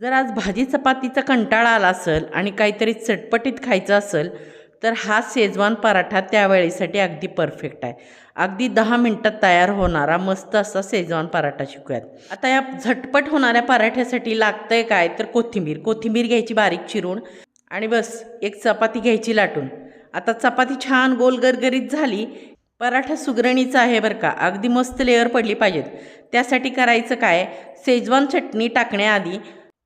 जर आज भाजी चपातीचा कंटाळा आला असेल आणि काहीतरी चटपटीत खायचं असेल तर हा शेजवान पराठा त्यावेळेसाठी अगदी परफेक्ट आहे. अगदी दहा मिनटात तयार होणारा मस्त असा शेजवान पराठा शिकूयात. आता या झटपट होणाऱ्या पराठ्यासाठी लागतंय काय? तर कोथिंबीर. कोथिंबीर घ्यायची बारीक चिरून आणि बस एक चपाती घ्यायची लाटून. आता चपाती छान गोल गरगरीत झाली. पराठा सुगरणीचा आहे बरं का? अगदी मस्त लेअर पडली पाहिजेत. त्यासाठी करायचं काय? शेजवान चटणी टाकण्याआधी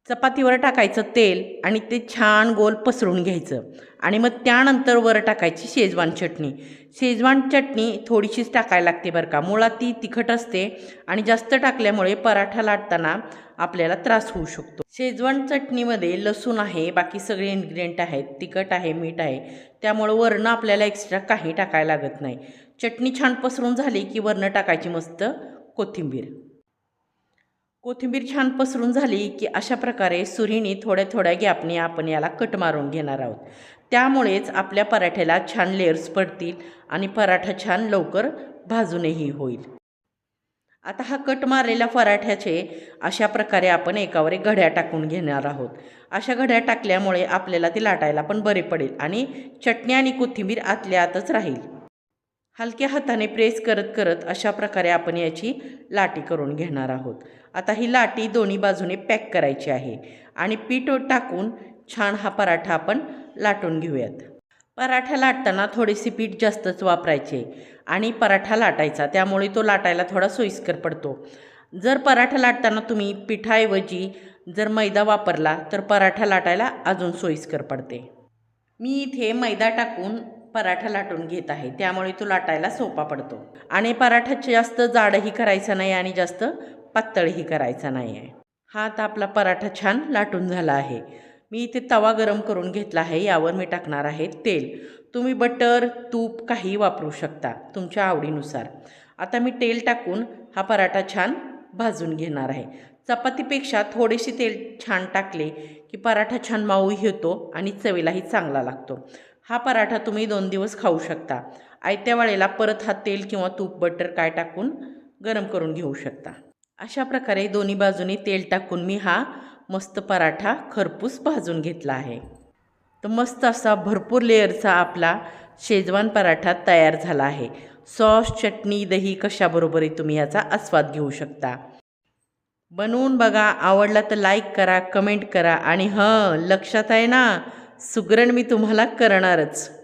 चपातीवर टाकायचं तेल आणि ते छान गोल पसरून घ्यायचं. आणि मग त्यानंतर वर टाकायची शेजवान चटणी. शेजवान चटणी थोडीशीच टाकायला लागते बरं का. मुळात ती तिखट असते आणि जास्त टाकल्यामुळे पराठा लाटताना आपल्याला त्रास होऊ शकतो. शेजवान चटणीमध्ये लसूण आहे बाकी सगळे इन्ग्रेडियंट आहेत तिखट आहे मीठ आहे. त्यामुळं वरनं आपल्याला एक्स्ट्रा काही टाकायला लागत नाही. चटणी छान पसरून झाली की वरनं टाकायची मस्त कोथिंबीर. कोथिंबीर छान पसरून झाली की अशा प्रकारे सुरीने थोड्या थोड्या गॅपने आपण याला कट मारून घेणार आहोत. त्यामुळेच आपल्या पराठ्याला छान लेअर्स पडतील आणि पराठा छान लवकर भाजूनही होईल. आता हा कट मारलेल्या पराठ्याचे अशा प्रकारे आपण एकावर एक घड्या टाकून घेणार आहोत. अशा घड्या टाकल्यामुळे आपल्याला ती लाटायला पण बरे पडेल आणि चटणी आणि कोथिंबीर आतल्या आतच राहील. हलक्या हाताने प्रेस करत करत अशा प्रकारे आपण याची लाटी करून घेणार आहोत. आता ही लाटी दोन्ही बाजूने पॅक करायची आहे आणि पीठ टाकून छान हा पराठा आपण लाटून घेऊयात. पराठा लाटताना थोडेसे पीठ जास्तच वापरायचे आणि पराठा लाटायचा त्यामुळे तो लाटायला थोडा सोयीस्कर पडतो. जर पराठा लाटताना तुम्ही पिठाऐवजी जर मैदा वापरला तर पराठा लाटायला अजून सोयीस्कर पडते. मी इथे मैदा टाकून पराठा लाटून घेत आहे. त्यामुळे तो लाटायला सोपा पडतो. आणि पराठा जास्त जाडही करायचा नाही आणि जास्त पातळही करायचा नाही आहे. हा आता आपला पराठा छान लाटून झाला आहे. मी इथे तवा गरम करून घेतला आहे. यावर मी टाकणार आहे तेल. तुम्ही बटर तूप काही वापरू शकता तुमच्या आवडीनुसार. आता मी तेल टाकून हा पराठा छान भाजून घेणार आहे. चपातीपेक्षा थोडेसे तेल छान टाकले की पराठा छान माऊही होतो आणि चवीलाही चांगला लागतो. हा पराठा तुम्ही दोन दिवस खाऊ शकता. आयत्या वेळेला परत हा तेल किंवा तूप बटर काय टाकून गरम करून घेऊ शकता. अशा प्रकारे दोन्ही बाजूनी तेल टाकून मी हा मस्त पराठा खरपूस भाजून घेतला आहे. तर मस्त असा भरपूर लेअरचा आपला शेजवान पराठा तयार झाला आहे. सॉस चटणी दही कशाबरोबरही तुम्ही याचा आस्वाद घेऊ शकता. बनवून बघा. आवडला तर लाईक करा कमेंट करा आणि हं लक्षात आहे ना? सुगरण मी तुम्हाला करणारच.